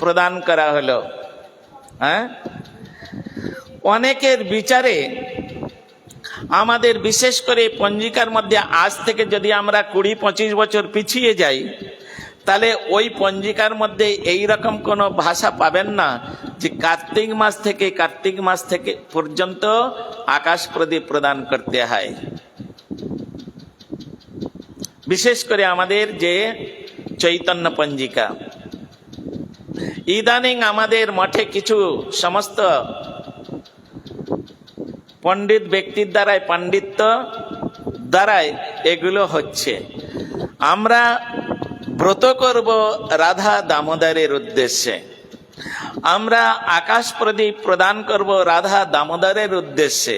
প্রদান করা হলো। হ্যাঁ? অনেকের বিচারে আমাদের বিশেষ করে পঞ্জিকার মধ্যে আজ থেকে যদি আমরা কুড়ি পঁচিশ বছর পিছিয়ে যাই, তাহলে ওই পঞ্জিকার মধ্যে এই রকম কোনো ভাষা পাবেন না যে কার্তিক মাস থেকে কার্তিক মাস থেকে পর্যন্ত আকাশ প্রদীপ প্রদান করতে হয়। বিশেষ করে আমাদের যে চৈতন্য পঞ্জিকা। ইদানিং আমাদের মঠে কিছু সমস্ত পণ্ডিত ব্যক্তির দ্বারাই, পাণ্ডিত্য দ্বারাই এগুলো হচ্ছে। আমরা ব্রত করব রাধা দামোদরের উদ্দেশ্যে। আমরা আকাশ প্রদীপ প্রদান করব রাধা দামোদরের উদ্দেশ্যে।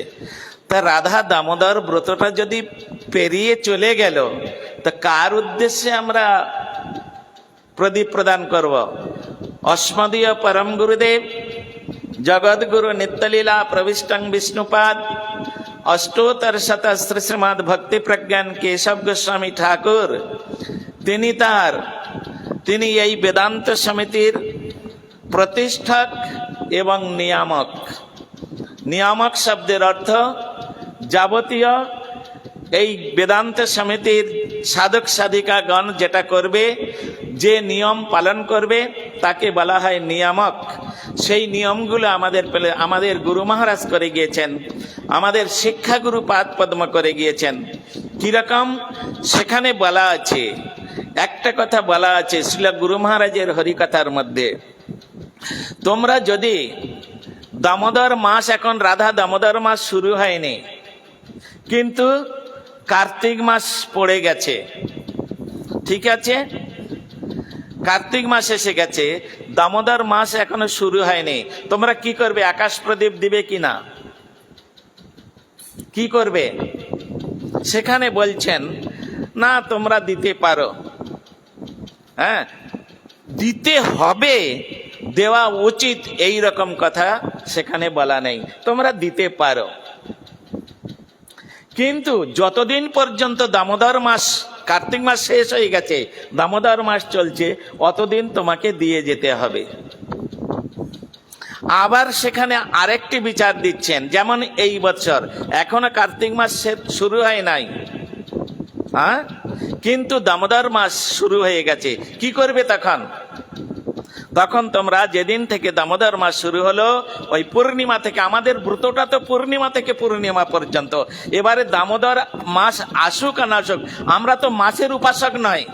তা রাধা দামোদর ব্রতটা যদি পেরিয়ে চলে গেল, তা কার উদ্দেশ্যে আমরা প্রদীপ প্রদান করব? অস্মদীয় পরম গুরুদেব, জগদ্গুরু নিত্যলীলা প্রবিষ্টং বিষ্ণুপাদ, অষ্টোত্তর শত শ্রী শ্রীমদ ভক্তি প্রজ্ঞান কেশব গোস্বামী ঠাকুর। তিনি তার, তিনি এই বেদান্ত সমিতির প্রতিষ্ঠাক এবং নিয়ামক। নিয়ামক শব্দের অর্থ যাবতীয় এই বেদান্ত সমিতির সাধক সাধিকাগণ যেটা করবে, যে নিয়ম পালন করবে, তাকে বলা হয় নিয়ামক। সেই নিয়মগুলো আমাদের পেলে, আমাদের গুরু মহারাজ করে গিয়েছেন। আমাদের শিক্ষাগুরু পাদ পদ্ম করে গিয়েছেন। কীরকম? সেখানে বলা আছে, একটা কথা বলা আছে শিল গুরু মহারাজের হরিকথার মধ্যে। তোমরা যদি দামোদর মাস, এখন রাধা দামোদর মাস শুরু হয়নি, কিন্তু কার্তিক মাস পড়ে গেছে। ঠিক আছে? কার্তিক মাস এসে গেছে। দামোদর মাস এখনও শুরু হয়নি। তোমরা কি করবে? আকাশ প্রদীপ দিবে কি না কি করবে? সেখানে বলছেন, না, তোমরা দিতে পারো। হ্যাঁ? দিতে হবে, দেওয়া উচিত এই রকম কথা সেখানে বলা নেই। তোমরা দিতে পারো। কিন্তু যতদিন পর্যন্ত দামোদর মাস, কার্তিক মাস শেষ হয়ে গেছে, দামোদর মাস চলছে, অতদিন তোমাকে দিয়ে যেতে হবে। আবার সেখানে আরেকটি বিচার দিচ্ছেন, যেমন এই বছর। এখনও কার্তিক মাস শুরু হয় নাই। হ্যাঁ? কিন্তু দামোদর মাস শুরু হয়ে গেছে। কি করবে তখন? তখন তোমরা যেদিন থেকে দামোদর মাস শুরু হলো, ওই পূর্ণিমা থেকে, আমাদের ব্রতটা তো পূর্ণিমা থেকে পূর্ণিমা পর্যন্ত। এবারে দামোদর মাস আসুক আর না আসুক, আমরা তো মাসের উপাসক নয়।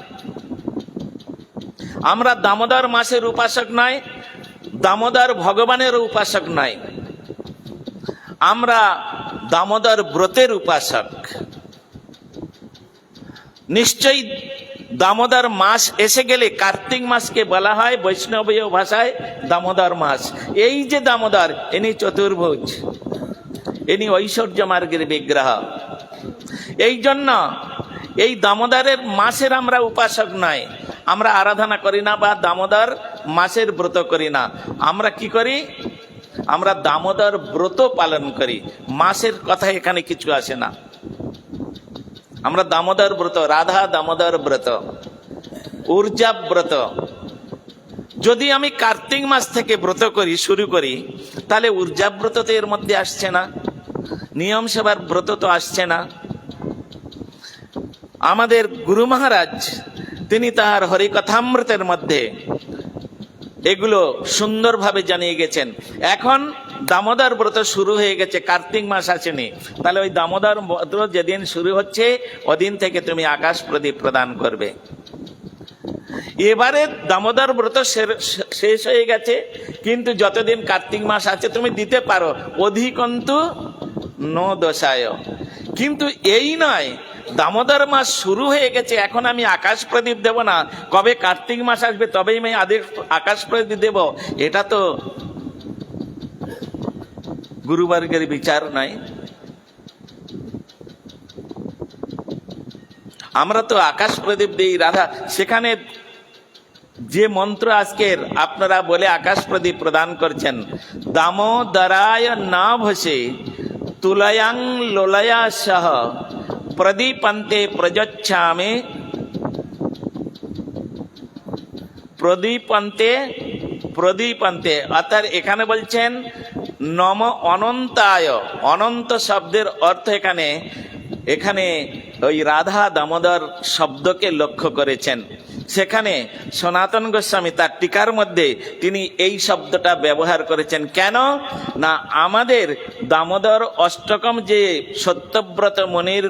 আমরা দামোদর মাসের উপাসক নয়, দামোদর ভগবানের উপাসক নয়। আমরা দামোদর ব্রতের উপাসক। নিশ্চয়ই দামোদর মাস এসে গেলে কার্তিক মাসকে বলা হয়, বৈষ্ণবীয় ভাষায় দামোদর মাস। এই যে দামোদর, ইনি চতুর্ভুজ, ইনি ঐশ্বর্য মার্গের বিগ্রহ। এই জন্য এই দামোদরের মাসের আমরা উপাসক নয় আমরা আরাধনা করি না বা দামোদর মাসের ব্রত করি না। আমরা কি করি? আমরা দামোদর ব্রত পালন করি। মাসের কথা এখানে কিছু আসে না। আমরা দামোদর ব্রত, রাধা দামোদর ব্রত ঊর্জা ব্রত। যদি আমি কার্তিক মাস থেকে ব্রত করি, শুরু করি, তাহলে ঊর্জা ব্রত তো এর মধ্যে আসছে না। নিয়ম সেবার ব্রত তো আসছে না। আমাদের গুরু মহারাজ, তিনি তাহার হরিকথামৃতের মধ্যে এগুলো সুন্দরভাবে জানিয়ে গেছেন। এখন দামোদর ব্রত শুরু হয়ে গেছে, কার্তিক মাস আসেনি। তাহলে ওই দামোদর ব্রত যেদিন শুরু হচ্ছে, ওদিন থেকে তুমি আকাশ প্রদীপ প্রদান করবে। এবারে দামোদর ব্রত শেষ হয়ে গেছে, কিন্তু যতদিন কার্তিক মাস আছে, তুমি দিতে পারো। অধিকন্তু ন দশায় কিন্তু এই নয়, দামোদর মাস শুরু হয়ে গেছে, এখন আমি আকাশ প্রদীপ দেব না। কবে কার্তিক মাস আসবে, তবেই আমি আদেশ আকাশ প্রদীপ দেব। এটা তো গুরুবর্গের বিচার নাই। আমরা তো আকাশ প্রদীপ দিই, রাধা। সেখানে যে মন্ত্র আজকের আপনারা বলে আকাশ প্রদীপ প্রদান করছেন, দামোদরায় না ভসে তুলয়াং লোলয়া সহ প্রদীপান্তে প্রযচ্ছামে প্রদীপান্তে প্রদীপ আনতে অর্থাৎ এখানে বলছেন নম অনন্তায়। অনন্ত শব্দের অর্থ এখানে এখানে ওই রাধা দামোদর শব্দকে লক্ষ্য করেছেন। সেখানে সনাতন গোস্বামী তার টিকার মধ্যে তিনি এই শব্দটা ব্যবহার করেছেন। কেন? না, আমাদের দামোদর অষ্টকম যে সত্যব্রত মনির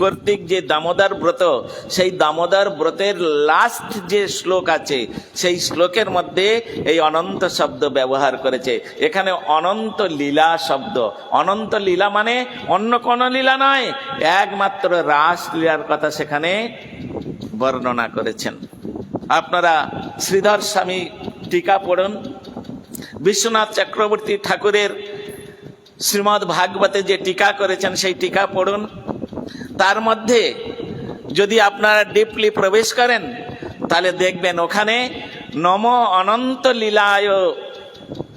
কর্তৃক যে দামোদর ব্রত, সেই দামোদর ব্রতের লাস্ট যে শ্লোক আছে, সেই শ্লোকের মধ্যে এই অনন্ত শব্দ ব্যবহার করেছে। এখানে অনন্ত লীলা শব্দ। অনন্ত লীলা মানে অন্য কোনো লীলা নয়, একমাত্র রাস লীলার কথা সেখানে বর্ণনা করেছেন। আপনারা শ্রীধর স্বামী টিকা পড়ুন। বিশ্বনাথ চক্রবর্তী ঠাকুরের শ্রীমৎ ভাগবতে যে টিকা করেছেন, সেই টিকা পড়ুন। তার মধ্যে যদি আপনারা ডিপলি প্রবেশ করেন, তাহলে দেখবেন ওখানে নম অনন্ত লীলায়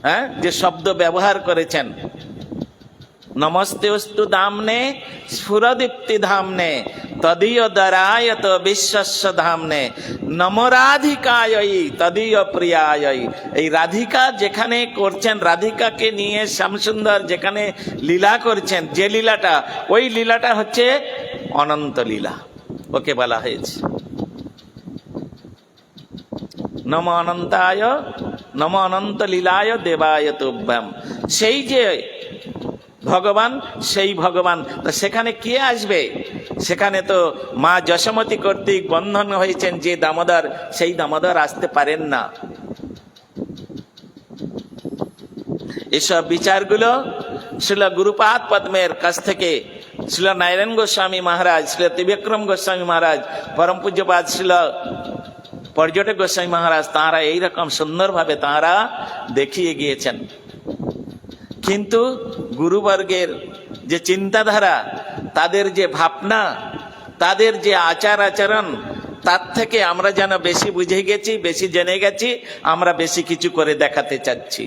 হ্যাঁ যে শব্দ ব্যবহার করেছেন। নমস্তে অস্তু দামনে, স্ফুরদীপ্তি ধামনে তদীয় দরায়ত বিশ্বস্ব ধামনে। নমরাধিকায়ই তদীয় প্রিয়ায়ই এই রাধিকা যেখানে করছেন, রাধিকাকে নিয়ে শ্যামসুন্দর যেখানে লীলা করছেন, যে লীলাটা, ওই লীলাটা হচ্ছে অনন্ত লীলা। ওকে বলা হয়েছে। নম অনন্তায়, নম অনন্ত লীলায় দেবায় তুভ্যাম। সেই যে ভগবান, সেই ভগবান। তা সেখানে কে আসবে? সেখানে তো মা যশোমতী কর্তৃক বন্ধন হয়েছেন, যে দামোদর, সেই দামোদর আসতে পারেন না। এসব বিচারগুলো শিল গুরুপাদ পদ্মের কাছ থেকে শিল নারায়ণ গোস্বামী মহারাজ শিল ত্রিবিক্রম গোস্বামী মহারাজ, পরম পূজ্যপাদ শিল পর্যটক গোস্বামী মহারাজ, তাঁরা এইরকম সুন্দরভাবে তাঁরা দেখিয়ে গিয়েছেন। কিন্তু গুরুবর্গের যে চিন্তাধারা তাদের যে ভাবনা, তাদের যে আচার আচরণ, তার থেকে আমরা যেন বেশি বুঝে গেছি, বেশি জেনে গেছি, আমরা বেশি কিছু করে দেখাতে চাচ্ছি।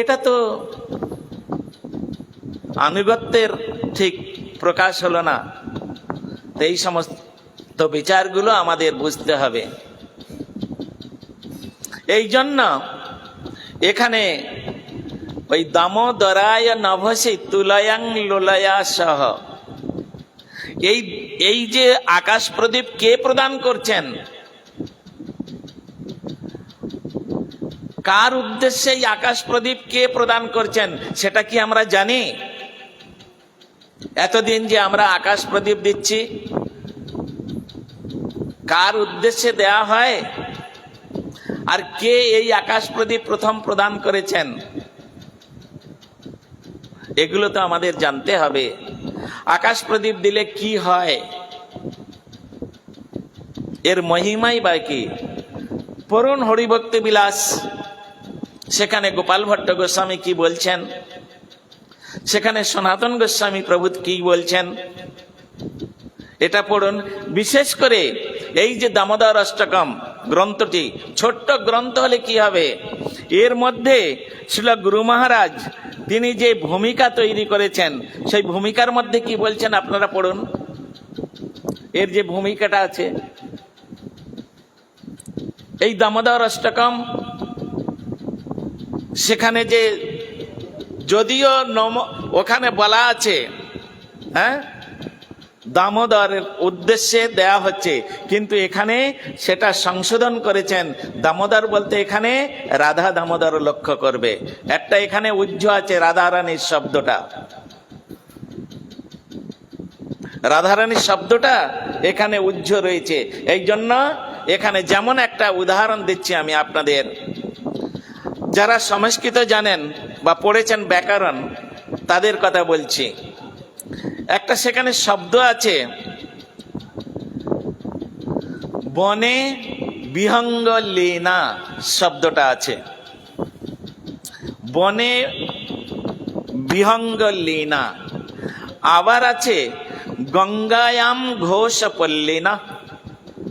এটা তো আনুগত্যের ঠিক প্রকাশ হলো না। তো এই সমস্ত বিচারগুলো আমাদের বুঝতে হবে। এই জন্য এখানে ওই দামোদরায় নভসি তুলয়াং লোলয়া সহ এই এই যে আকাশ প্রদীপ কে প্রদান করছেন? কার উদ্দেশ্যে এই আকাশ প্রদীপ কে প্রদান করছেন, সেটা কি আমরা জানি? এতদিন যে আমরা আকাশ প্রদীপ দিচ্ছি, কার উদ্দেশ্যে দেয়া হয়? আর কে এই আকাশ প্রদীপ প্রথম প্রদান করেছেন? এগুলো তো আমাদের জানতে হবে। আকাশ প্রদীপ দিলে কি হয়? এর মহিমাই বা কি? পড়ুন হরিভক্তি বিলাস। সেখানে গোপাল ভট্ট গোস্বামী কি বলছেন? সেখানে সনাতন গোস্বামী প্রভু কি বলছেন? এটা পড়ুন। বিশেষ করে এই যে দামোদর অষ্টকম গ্রন্থটি, ছোট্ট গ্রন্থ হলে কি হবে? এর মধ্যে ছিল গুরু মহারাজ, তিনি যে ভূমিকা তৈরি করেছেন, সেই ভূমিকার মধ্যে কি বলছেন আপনারা পড়ুন? এর যে ভূমিকাটা আছে, এই দামোদর অষ্টকম, সেখানে যে যদিও নম, ওখানে বলা আছে হ্যাঁ? দামোদরের উদ্দেশ্যে দেয়া হচ্ছে। কিন্তু এখানে সেটা সংশোধন করেছেন দামোদর বলতে এখানে রাধা দামোদর লক্ষ্য করবে। একটা এখানে উজ্জ্ব আছে রাধারানীর শব্দটা। রাধারানীর শব্দটা এখানে উজ্জ্ব রয়েছে। এই জন্য এখানে যেমন একটা উদাহরণ দিচ্ছি আমি আপনাদের। যারা সংস্কৃত জানেন বা পড়েছেন ব্যাকরণ, তাদের কথা বলছি। একটা সেখানে শব্দ আছে। বনে বিহঙ্গ লীনা শব্দটা আছে। বনে বিহঙ্গ লীনা আবার আছে গঙ্গায়াম ঘোষ পল্লীনা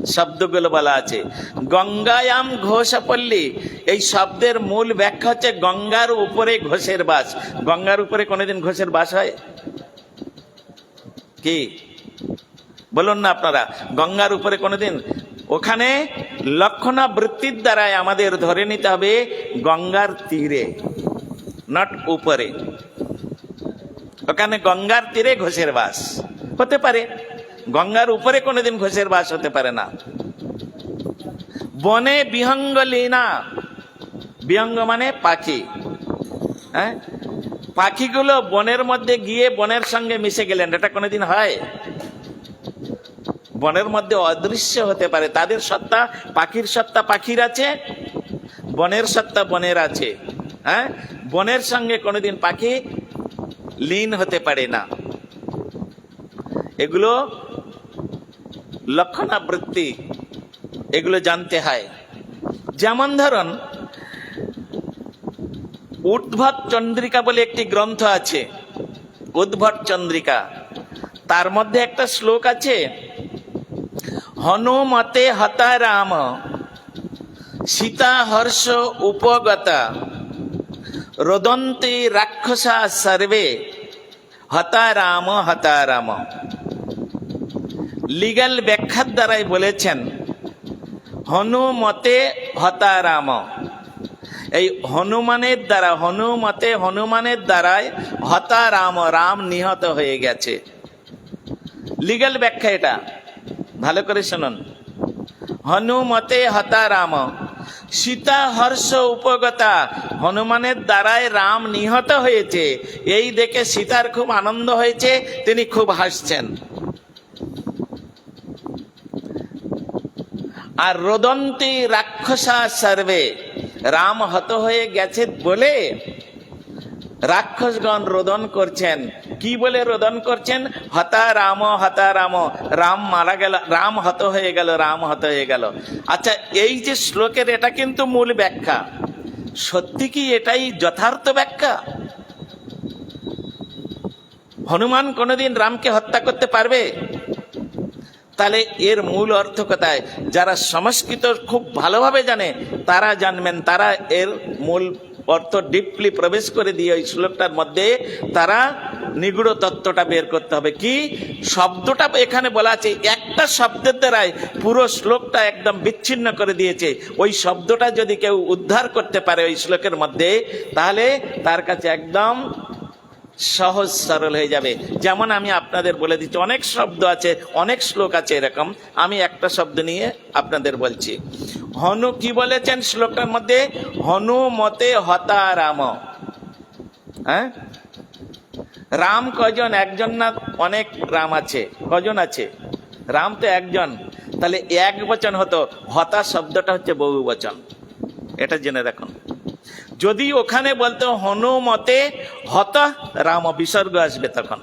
শব্দগুলো বলা আছে। গঙ্গায়াম ঘোষপল্লী, এই শব্দের মূল ব্যাখ্যা হচ্ছে গঙ্গার উপরে ঘোষের বাস। গঙ্গার উপরে কোনোদিন ঘোষের বাস হয়? কি? বলুন না আপনারা, গঙ্গার উপরে কোনোদিন? ওখানে লক্ষণাবৃত্তির দ্বারাই আমাদের ধরে নিতে হবে গঙ্গার তীরে নট উপরে। ওখানে গঙ্গার তীরে ঘোষের বাস। হতে পারে। গঙ্গার উপরে কোনোদিন ঘোষের বাস হতে পারে না। বনে বিহঙ্গ লীনা বিহঙ্গ মানে পাখি। হ্যাঁ? পাখিগুলো বনের মধ্যে গিয়ে বনের সঙ্গে মিশে গেলেন। এটা কোনোদিন হয়? বনের মধ্যে অদৃশ্য হতে পারে। তাদের সত্তা পাখির সত্তা পাখির আছে, বনের সত্তা বনের আছে। হ্যাঁ? বনের সঙ্গে কোনোদিন পাখি লীন হতে পারে না। এগুলো লক্ষণাবৃত্তি, এগুলো জানতে হয়। যেমন ধরুন উদ্ভট চন্দ্রিকা বলে একটি গ্রন্থ আছে। উদ্ভট চন্দ্রিকা। তার মধ্যে একটা শ্লোক আছে, হনুমতে হতা রাম সীতা হর্ষ উপগতা, রোদন্তি রাক্ষসা সর্বে হতা রাম হতা রাম লিগাল ব্যাখ্যার দ্বারাই বলেছেন, হনুমতে হতা রাম এই হনুমানের দ্বারা, হনুমতে হনুমানের দ্বারাই হতা রাম রাম নিহত হয়ে গেছে। লিগাল ব্যাখ্যা এটা। ভালো করে শুনুন। হনুমতে হতা রাম, সীতা হর্ষ উপগতা, হনুমানের দ্বারাই রাম নিহত হয়েছে। এই দেখে সীতার খুব আনন্দ হয়েছে, তিনি খুব হাসছেন। আর রোদন্তি রাক্ষসা সর্বে রাম হত হয়ে গেছে বলে রাক্ষসগণ রোদন করছেন। কি বলে রোদন করছেন? হতা রাম হতা রাম রাম মারা গেল, রাম হত হয়ে গেল, রাম হত হয়ে গেল। আচ্ছা এই যে শ্লোকের এটা কিন্তু মূল ব্যাখ্যা। সত্যি কি এটাই যথার্থ ব্যাখ্যা? হনুমান কোনোদিন রামকে হত্যা করতে পারবে? তাহলে এর মূল অর্থ কোথায়? যারা সংস্কৃত খুব ভালোভাবে জানে, তারা জানবেন, তারা এর মূল অর্থ ডিপলি প্রবেশ করে দিয়ে ওই শ্লোকটার মধ্যে তারা নিগুড় তত্ত্বটা বের করতে হবে। কি? শব্দটা এখানে বলা আছে, একটা শব্দের দ্বারাই পুরো শ্লোকটা একদম বিচ্ছিন্ন করে দিয়েছে। ওই শব্দটা যদি কেউ উদ্ধার করতে পারে ওই শ্লোকের মধ্যে, তাহলে তার কাছে একদম সহজ, সরল হয়ে যাবে। যেমন আমি আপনাদের বলে দিচ্ছি, অনেক শব্দ আছে, অনেক শ্লোক আছে এরকম। আমি একটা শব্দ নিয়ে আপনাদের বলছি। হনু কি বলেছেন শ্লোকটার মধ্যে? হনু মতে হতা রাম হ্যাঁ? রাম কজন? একজন না অনেক রাম আছে? কজন আছে? রাম তো একজন। তাহলে এক বচন হতো। হতা শব্দটা হচ্ছে বহু বচন এটা জেনে রাখুন। যদি ওখানে বলতো, হনুমতে হত রাম বিসর্গ আসবে তখন।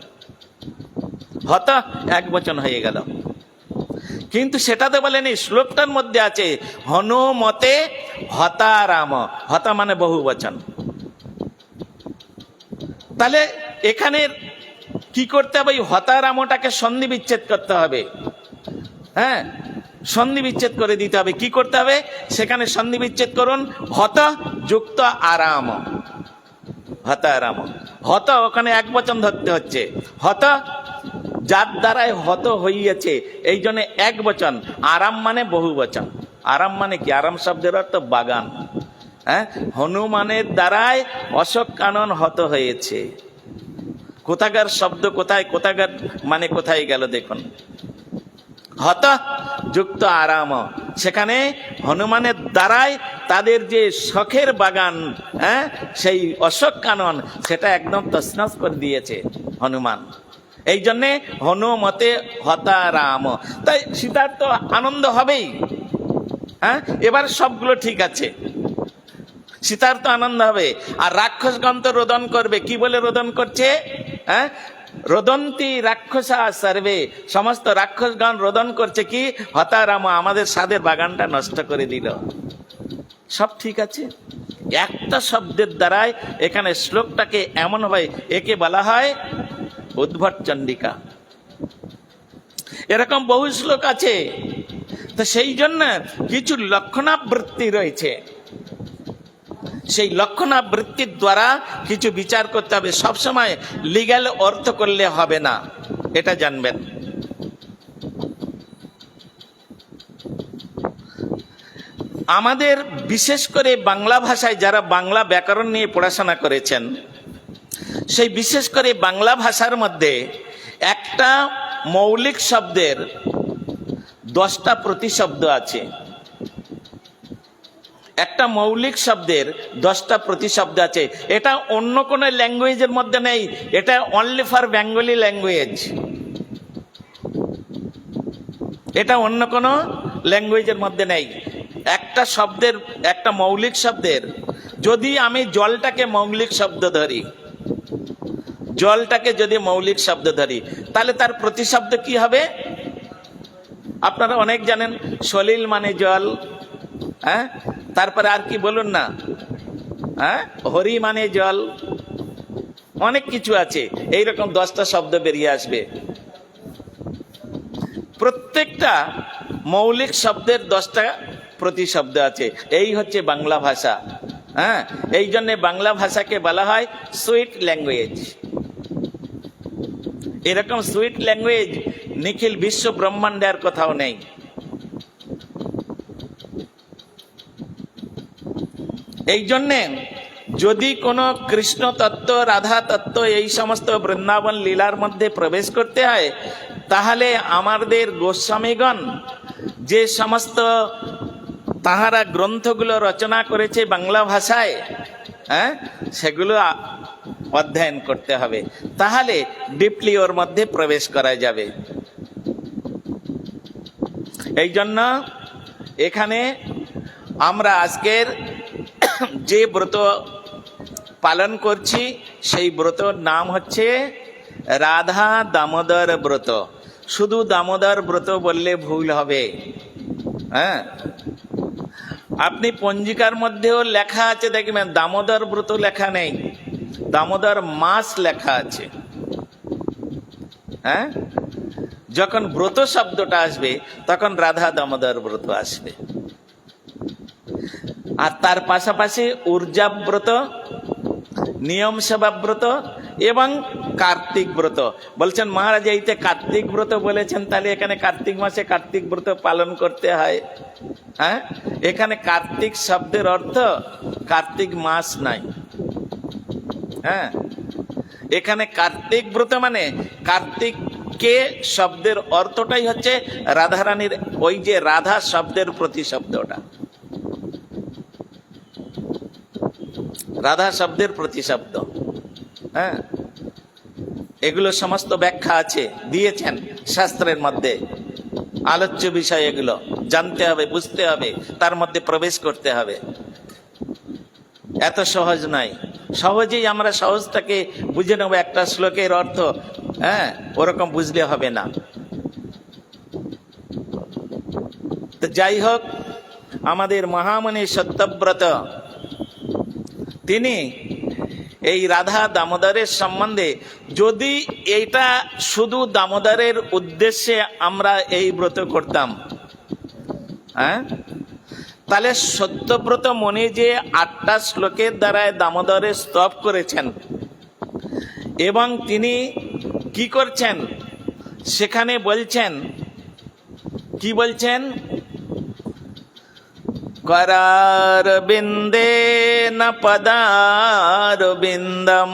হত এক বচন হয়ে গেল। কিন্তু সেটা তো বলেনি, শ্লোকটার মধ্যে আছে, হনুমতে হতা রাম। হতা মানে বহু বচন। তাহলে এখানে কি করতে হবে? ওই হতারামটাকে সন্ধি বিচ্ছেদ করতে হবে। হ্যাঁ? সন্ধি বিচ্ছেদ করে দিতে হবে। কি করতে হবে? সেখানে সন্ধি বিচ্ছেদ করুন। হত যুক্ত আরাম। হত আরাম। হত ওখানে এক বচন ধরতে হচ্ছে। হত যার দ্বারাই হত হইয়াছে। এই জন্য এক বচন। আরাম মানে বহু বচন। আরাম মানে কি? আরাম শব্দের অর্থ বাগান। হ্যাঁ? হনুমানের দ্বারাই অশোক কানন হত হয়েছে। কোথাকার শব্দ কোথায়? কোথাকার মানে কোথায় গেল দেখুন। হত যুক্ত আরাম। সেখানে হনুমানের দ্বারাই তাদের যে শখের বাগান হ্যাঁ সেই অশোক কানন, সেটা একদম তসনস করে দিয়েছে হনুমান। এই জন্যে হনুমতে হতা রাম তাই সীতার তো আনন্দ হবেই। হ্যাঁ এবার সবগুলো ঠিক আছে। সীতার তো আনন্দ হবে। আর রাক্ষসগণ তো রোদন করবে। কি বলে রোদন করছে? হ্যাঁ রোদন্তি রাক্ষসা সার্ভে সমস্ত রাক্ষসগণ রোদন করছে কি? হতারাম, আমাদের সাদের বাগানটা নষ্ট করে দিল। সব ঠিক আছে? একটা শব্দের দ্বারাই এখানে শ্লোকটাকে এমন হয়, একে বলা হয় উদ্ভট চণ্ডিকা। এরকম বহু শ্লোক আছে। তো সেই জন্য কিছু লক্ষণাবৃত্তি রয়েছে। সেই লক্ষণাবৃত্তির দ্বারা কিছু বিচার করতে হবে। সবসময় লিগ্যাল অর্থ করলে হবে না। এটা জানবেন। আমাদের বিশেষ করে বাংলা ভাষায় যারা বাংলা ব্যাকরণ নিয়ে পড়াশোনা করেছেন, সেই বিশেষ করে বাংলা ভাষার মধ্যে একটা মৌলিক শব্দের দশটা প্রতিশব্দ আছে। একটা মৌলিক শব্দের দশটা প্রতিশব্দ আছে। এটা অন্য কোনো ল্যাঙ্গুয়েজের মধ্যে নেই। এটা অনলি ফর বেঙ্গলি ল্যাঙ্গুয়েজ এটা অন্য কোনো ল্যাঙ্গুয়েজের মধ্যে নেই। একটা শব্দের, একটা মৌলিক শব্দের, যদি আমি জলটাকে মৌলিক শব্দ ধরি, জলটাকে যদি মৌলিক শব্দ ধরি, তাহলে তার প্রতিশব্দ কি হবে? আপনারা অনেক জানেন, সলিল মানে জল হ্যাঁ? তারপরে আর কি বলুন না? হ্যাঁ? হরি মানে জল। অনেক কিছু আছে। এইরকম দশটা শব্দ বেরিয়ে আসবে। প্রত্যেকটা মৌলিক শব্দের দশটা প্রতিশব্দ আছে। এই হচ্ছে বাংলা ভাষা। হ্যাঁ? এই জন্যে বাংলা ভাষাকে বলা হয় সুইট ল্যাঙ্গুয়েজ। এরকম সুইট ল্যাঙ্গুয়েজ নিখিল বিশ্ব ব্রহ্মাণ্ডের কোথাও নেই। এই জন্যে যদি কোনো কৃষ্ণ তত্ত্ব, রাধা তত্ত্ব এই সমস্ত বৃন্দাবন লীলার মধ্যে প্রবেশ করতে হয়, তাহলে আমাদের গোস্বামীগণ যে সমস্ত তাহারা গ্রন্থগুলো রচনা করেছে বাংলা ভাষায় হ্যাঁ সেগুলো অধ্যয়ন করতে হবে। তাহলে ডিপলি ওর মধ্যে প্রবেশ করা যাবে। এই জন্য এখানে আমরা আজকের যে ব্রত পালন করছি, সেই ব্রতর নাম হচ্ছে রাধা দামোদর ব্রত। শুধু দামোদর ব্রত বললে ভুল হবে। হ্যাঁ? আপনি পঞ্জিকার মধ্যেও লেখা আছে, দেখবেন দামোদর ব্রত লেখা নেই। দামোদর মাস লেখা আছে। হ্যাঁ? যখন ব্রত শব্দটা আসবে, তখন রাধা দামোদর ব্রত আসবে। আর তার পাশাপাশি ঊর্জাব্রত নিয়ম সেবা ব্রত এবং কার্তিক ব্রত বলছেন, মহারাজ, এইতে কার্তিক ব্রত বলেছেন, তাহলে এখানে কার্তিক মাসে কার্তিক ব্রত পালন করতে হয়। হ্যাঁ? এখানে কার্তিক শব্দের অর্থ কার্তিক মাস নাই। হ্যাঁ? এখানে কার্তিক ব্রত মানে কার্তিক কে শব্দের অর্থটাই হচ্ছে রাধারানীর, ওই যে রাধা শব্দের প্রতি শব্দটা রাধা শব্দের প্রতি শব্দ হ্যাঁ? এগুলো সমস্ত ব্যাখ্যা আছে, দিয়েছেন শাস্ত্রের মধ্যে। আলোচ্য বিষয় এগুলো, জানতে হবে, বুঝতে হবে, তার মধ্যে প্রবেশ করতে হবে। এত সহজ নয়। সহজেই আমরা সহজটাকে বুঝে নেব একটা শ্লোকের অর্থ। হ্যাঁ? ওরকম বুঝলে হবে না। তো যাই হোক, আমাদের মহামণি সত্যব্রত তিনি এই রাধা দামোদরের সম্বন্ধে যদি এইটা শুধু দামোদরের উদ্দেশ্যে আমরা এই ব্রত করতাম হ্যাঁ? তাহলে সত্যব্রত মনে যে আটটা শ্লোকের দ্বারায় দামোদরের স্তব করেছেন এবং তিনি কি করছেন, সেখানে বলছেন, কি বলছেন? করার বিন্দে না পদার বিন্দম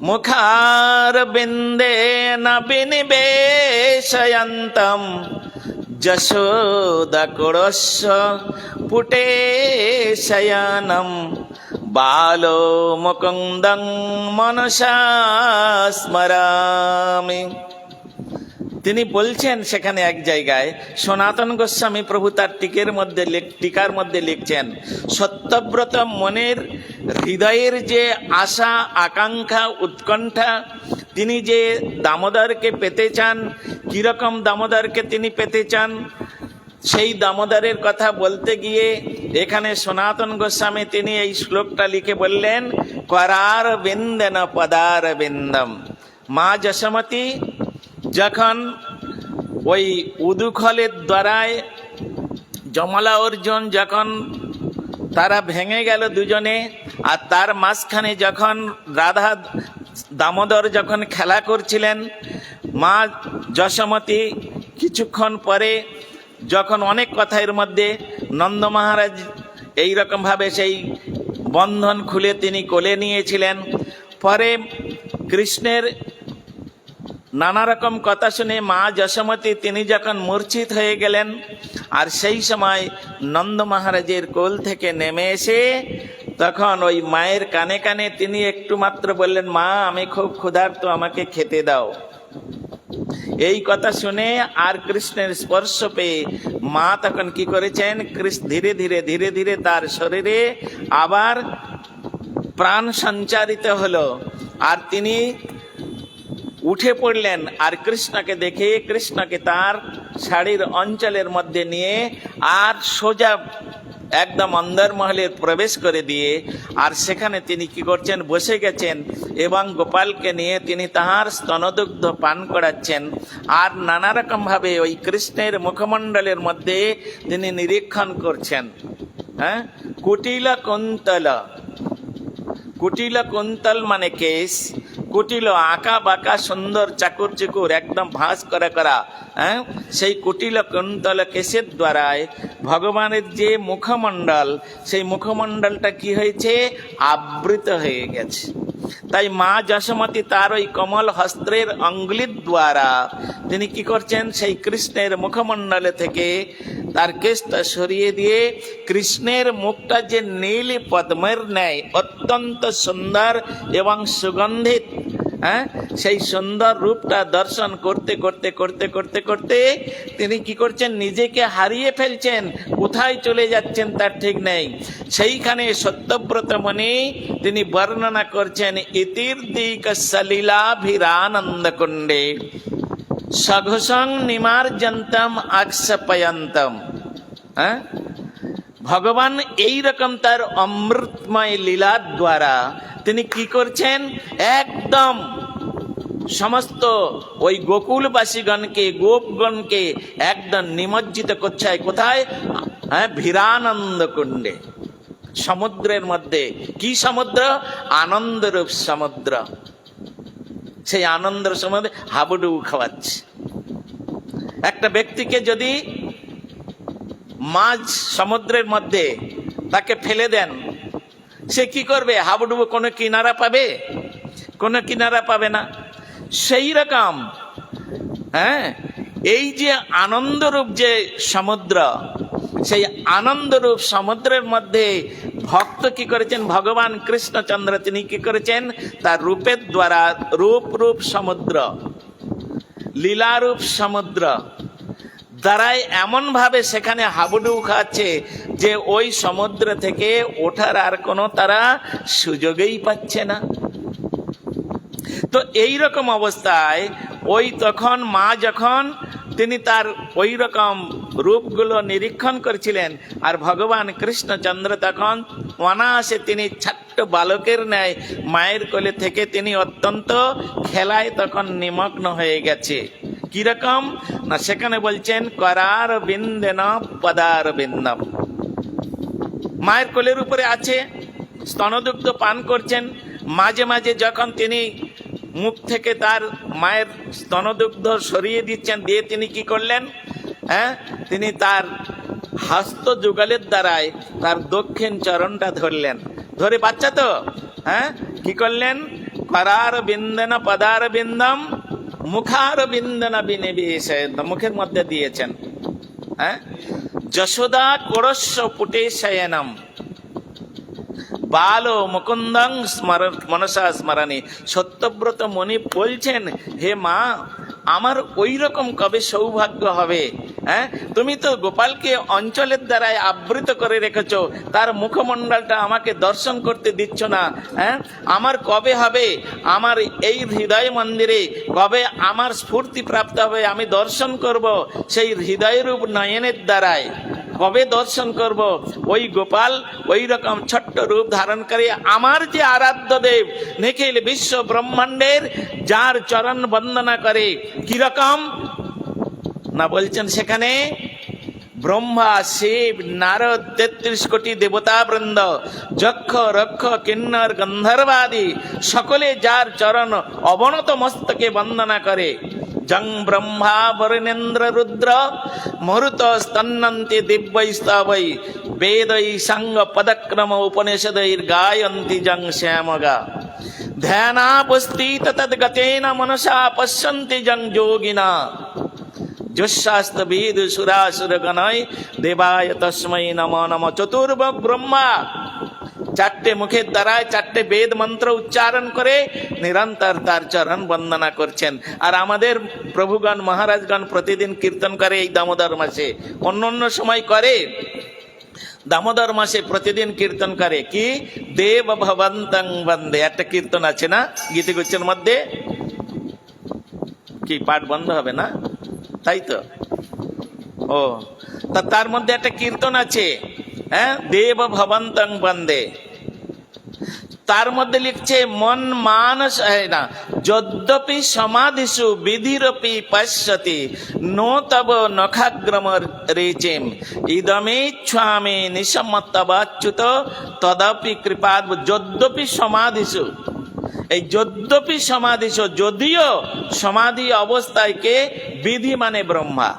মুখার বিন্দে না বিনিবেশয়ন্তম যশোদকুড়স্য পুটে তিনি বলছেন সেখানে এক জায়গায়, সনাতন গোস্বামী প্রভু তার টিকের মধ্যে টিকার মধ্যে লিখছেন, সত্যব্রত মনের হৃদয়ের যে আশা, আকাঙ্ক্ষা, উৎকণ্ঠা, তিনি যে দামোদরকে পেতে চান, কীরকম দামোদরকে তিনি পেতে চান, সেই দামোদরের কথা বলতে গিয়ে এখানে সনাতন গোস্বামী তিনি এই শ্লোকটা লিখে বললেন করার বিন্দেন পদার বিন্দম মা যশমতী যখন ওই উদুখলের দ্বারায় জমলা অর্জুন যখন তারা ভেঙে গেল দুজনে, আর তার মাঝখানে যখন রাধা দামোদর যখন খেলা করছিলেন, মা যশোমতী কিছুক্ষণ পরে যখন অনেক কথা এর মধ্যে নন্দ মহারাজ এইরকম ভাবে সেই বন্ধন খুলে তিনি কোলে নিয়েছিলেন। পরে কৃষ্ণের নানা রকম কথা শুনে মা যশোমতী তিনি যখন মূর্ছিত হয়ে গেলেন, আর সেই সময় নন্দ মহারাজের কোল থেকে নেমে এসে তখন ওই মায়ের কানে কানে তিনি একটু মাত্র বললেন, মা, আমি খুব ক্ষুধার্ত, আমাকে খেতে দাও। এই কথা শুনে আর কৃষ্ণের স্পর্শ পেয়ে মা তখন কি করেছেন, কৃষ্ণ ধীরে ধীরে ধীরে ধীরে তার শরীরে আবার প্রাণ সঞ্চারিত হলো। আর তিনি উঠে পড়লেন আর কৃষ্ণকে দেখে কৃষ্ণকে তার শাড়ির অঞ্চলের মধ্যে নিয়ে আর সোজা একদম অন্দরমহলে প্রবেশ করে দিয়ে আর সেখানে তিনি কি করছেন? বসে গেছেন এবং গোপালকে নিয়ে তিনি তাহার স্তনদুগ্ধ পান করাচ্ছেন। আর নানা রকমভাবে ওই কৃষ্ণের মুখমণ্ডলের মধ্যে তিনি নিরীক্ষণ করছেন। হ্যাঁ? কুটিল কুন্তল। কুটিল কুন্তল মানে কেশ। কুটিল আঁকা বাঁকা সুন্দর চাকুর চুকুর একদম ভাঁজ করা করা হ্যাঁ? সেই কুটিল কুন্তল কেশের দ্বারায় ভগবানের যে মুখমণ্ডল, সেই মুখমণ্ডলটা কি হয়েছে? আবৃত হয়ে গেছে। তাই মা যশোমতী তার ওই কমল হস্ত্রের অঙ্গুলির দ্বারা তিনি কি করছেন? সেই কৃষ্ণের মুখমণ্ডলে থেকে তার কেশটা সরিয়ে দিয়ে কৃষ্ণের মুখটা যে নীল পদ্মের ন্যায়, অত্যন্ত সুন্দর এবং সুগন্ধিত হ্যাঁ? সেই সুন্দর রূপটা দর্শন করতে করতে করতে করতে করতে তিনি কি করছেন? নিজেকে হারিয়ে ফেলছেন। কোথায় চলে যাচ্ছেন তার ঠিক নেই। সেইখানে সত্যব্রত মনে তিনি বর্ণনা করছেন ইতির দিক সলীলাভিরানন্দ কুণ্ডে সঘসং নিমার্জন্তম আকসপয়ন্তম। হ্যাঁ? ভগবান এই রকম তার অমৃতময় লীলার দ্বারা তিনি কি করছেন? একদম সমস্ত ওই গোকুলবাসীগণকে, গোপগণকে একদম নিমজ্জিত করছে। কোথায়? হ্যাঁ ভীরানন্দ কুণ্ডে সমুদ্রের মধ্যে। কি সমুদ্র? আনন্দরূপ সমুদ্র। সেই আনন্দের সমুদ্রে হাবুডুবু খাওয়াচ্ছে। একটা ব্যক্তিকে যদি মাছ সমুদ্রের মধ্যে তাকে ফেলে দেন, সে কি করবে? হাবুডুবু কোনো কিনারা পাবে? কোনো কিনারা পাবে না। সেই রকম হ্যাঁ এই যে আনন্দরূপ যে সমুদ্র সেই আনন্দরূপ সমুদ্রের মধ্যে ভক্ত কি করেছেন? ভগবান কৃষ্ণচন্দ্র তিনি কি করেছেন? তার রূপের দ্বারা রূপ রূপ সমুদ্র, লীলারূপ সমুদ্র দ্বারাই এমনভাবে সেখানে হাবুডুবু খাচ্ছে যে ওই সমুদ্র থেকে ওঠার আর কোনো তারা সুযোগেই পাচ্ছে না। তো এই রকম অবস্থায় ওই তখন মা যখন তিনি তার ওই রকম রূপগুলো নিরীক্ষণ করেছিলেন। আর ভগবান কৃষ্ণচন্দ্র তখন অনায়াসে তিনি ছোট্ট বালকের ন্যায় মায়ের কোলে থেকে তিনি অত্যন্ত খেলায় তখন নিমগ্ন হয়ে গেছে। কীরকম না, সেখানে বলছেন, করার বিন্দেন পদার বিন্দম। মায়ের কোলের উপরে আছে। স্তনদুগ্ধ পান করছেন। মাঝে মাঝে যখন তিনি মুখ থেকে তার মায়ের স্তনদুগ্ধ সরিয়ে দিচ্ছেন, দিয়ে তিনি কি করলেন? হ্যাঁ? তিনি তার হাস্ত যুগলের দ্বারায় তার দক্ষিণ চরণটা ধরলেন। ধরে বাচ্চা তো? হ্যাঁ? কি করলেন? করার বিন্দন, পদার বিন্দম, মুখার বিন্দন বিনিবেশ মুখের মধ্যে দিয়েছেন। হ্যাঁ? যশোদা কোরস্য পুটে শয়নম বালো মুকুন্দং স্মর, মনসা স্মরণে। সত্যব্রত মনি বলছেন, হে মা, আমার ওই রকম কবে সৌভাগ্য হবে? হ্যাঁ? তুমি তো গোপালকে অঞ্চলের দ্বারায় আবৃত করে রেখেছো। তার মুখমণ্ডলটা আমাকে দর্শন করতে দিচ্ছ না। হ্যাঁ? আমার কবে হবে? আমার এই হৃদয় মন্দিরে কবে আমার স্ফূর্তি প্রাপ্ত হবে? আমি দর্শন করব সেই হৃদয়রূপ নয়নের দ্বারায়। কবে দর্শন করব। ওই গোপাল ওই রকম ছোট্ট রূপ ধারণ করে আমার যে আরাধ্য দেব, নিখিল বিশ্ব ব্রহ্মাণ্ডের, যার চরণ বন্দনা করে, কীরকম? না বলছেন সেখানে, ব্রহ্মা, শিব, নারদ, তেত্রিশ কোটি দেবতা বৃন্দ, যক্ষ, রক্ষ, কিন্নর, গন্ধর্বাদি, সকলে যার চরণ অবনত মস্তকে বন্দনা করে। জং ব্রহ্মা বরণেন্দ্র রুদ্র মরুত স্তন্নন্তি দিব্যৈস্তবৈ বেদৈ সঙ্গ পদক্রম উপনিষদৈর গায়ন্তি জং শ্যামগা ধ্যানাপস্থিত তদ্গতেন মনসা পশ্যন্তি জং যোগিনা যশাস্ত বেদ সুরাসুর গণয় দেবায় তস্মৈ নম নম চতুর্ভ ব্রহ্মা চারটে মুখের দ্বারায় চারটে বেদ মন্ত্র উচ্চারণ করে নিরন্তর তার চরণ বন্দনা করছেন। আর আমাদের প্রভুগণ, মহারাজগণ প্রতিদিন কীর্তন করে এই দামোদর মাসে। অন্য অন্য সময় করে, দামোদর মাসে প্রতিদিন কীর্তন করে। কি? দেব ভবন্তং বন্দে। একটা কীর্তন আছে না? গীতিগুচ্ছের মধ্যে? কি, পাঠ বন্ধ হবে না? তাই তো? ও, তা তার মধ্যে একটা কীর্তন আছে। হ্যাঁ? দেব ভবন্তং বন্দে। তার মধ্যে লিখছে, মন মানস না, যদ্যপি সমাধিষু বিধিরপি পশ্যতি, নো তব নখাগ্রম রেচেম, ইদমেচ্ছামে নিসম্মতবাচ্যুত তদপি কৃপাদ যদ্যপি সমাধিষু। এই যদ্যপি সমাধিষ যদিও সমাধি অবস্থায় কে? বিধি মানে ব্রহ্মা।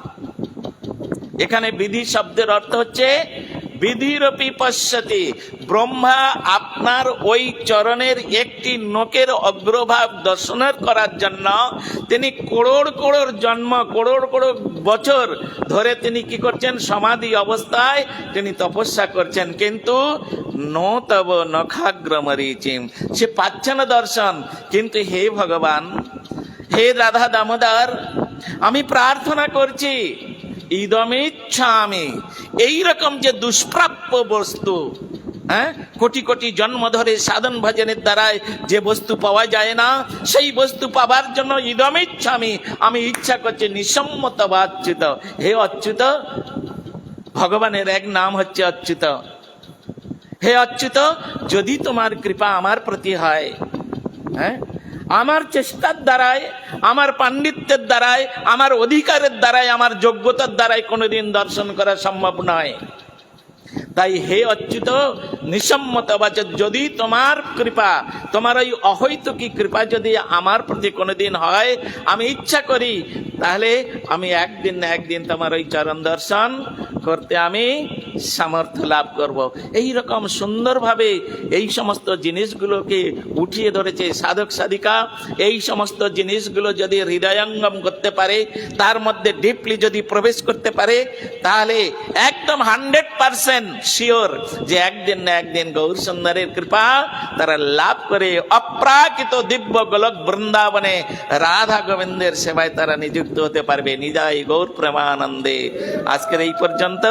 এখানে বিধি শব্দের অর্থ হচ্ছে বিধিরপি পশ্যতি। ব্রহ্মা আপনার ওই চরণের একটি নোকের অগ্রভাব দর্শনের করার জন্য তিনি করোড় করোড় জন্ম করোড় করোড় বছর ধরে তিনি কি করছেন? সমাধি অবস্থায় তিনি তপস্যা করছেন। কিন্তু নো তব নখাগ্রমরিচিম, সে পাচ্ছে না দর্শন। কিন্তু হে ভগবান, হে রাধা দামোদর, আমি প্রার্থনা করছি ইদমিচ্ছামি এইরকম যে দুষ্প্রাপ্য বস্তু হ্যাঁ? কোটি কোটি জন্ম ধরে সাধন ভজনের দ্বারায় যে বস্তু পাওয়া যায় না, সেই বস্তু পাবার জন্য ইদমিচ্ছামি আমি ইচ্ছা করছি নিসম্মত বা অচ্যুত। হে অচ্যুত, ভগবানের এক নাম হচ্ছে অচ্যুত। হে অচ্যুত, যদি তোমার কৃপা আমার প্রতি হয় হ্যাঁ? আমার চেষ্টার দ্বারায়, আমার পাণ্ডিত্যের দ্বারায়, আমার অধিকারের দ্বারায়, আমার যোগ্যতার দ্বারাই কোনোদিন দর্শন করা সম্ভব নয়। তাই হে অচ্যুত নিসম্মত বাচ যদি তোমার কৃপা, তোমার ওই অহৈতুকী কৃপা যদি আমার প্রতি কোনোদিন হয়, আমি ইচ্ছা করি, তাহলে আমি একদিন না একদিন তোমার ওই চরণ দর্শন করতে আমি সামর্থ্য লাভ করব। এই রকম সুন্দরভাবে এই সমস্ত জিনিসগুলোকে উঠিয়ে ধরেছে সাধক, সাধিকা। এই সমস্ত জিনিসগুলো যদি হৃদয়ঙ্গম করতে পারে, তার মধ্যে ডিপলি যদি প্রবেশ করতে পারে, তাহলে একদম হান্ড্রেড পারসেন্ট শিওর যে একদিন না একদিন গৌর সুন্দরের কৃপা তারা লাভ করে অপ্রাকৃত দিব্য গোলক বৃন্দাবনে রাধা গোবিন্দের সেবায় তারা নিযুক্ত হতে পারবে। নিজাই গৌর প্রেমানন্দে। আজকের এই পর্যন্ত।